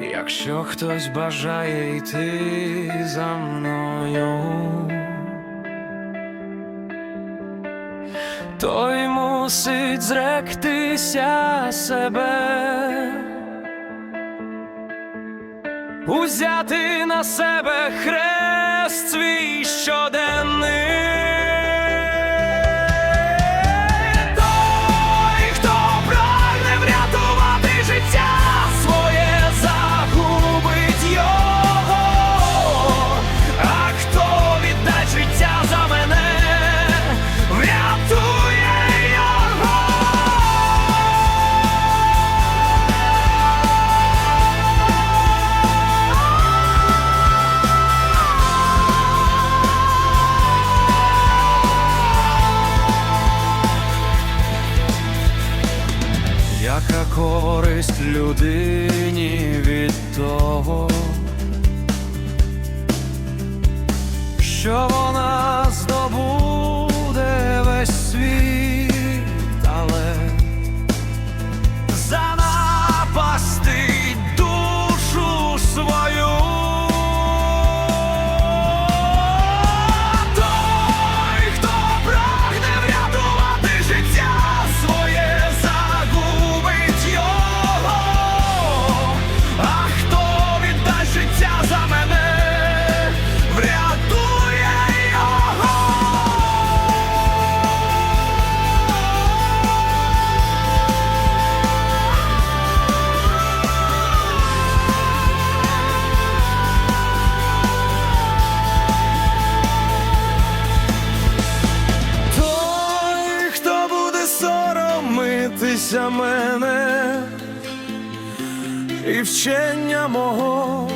Якщо хтось бажає йти за мною, той мусить зректися себе, узяти на себе хрест свій щоденний. Користь людині від того, соромитися мене і вчення мого.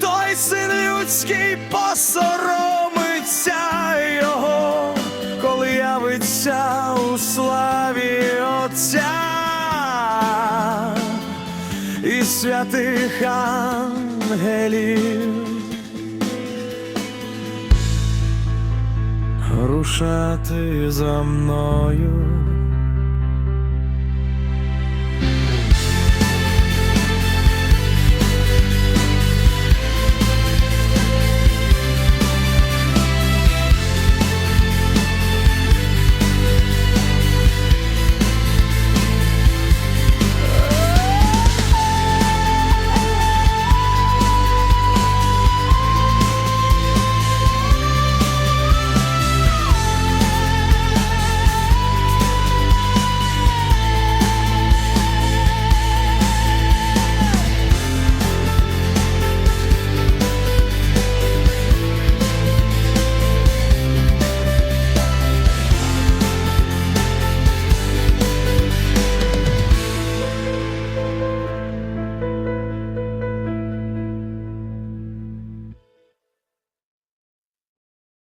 Той син людський посоромиться його, коли явиться у славі Отця і святих ангелів. Рушати за мною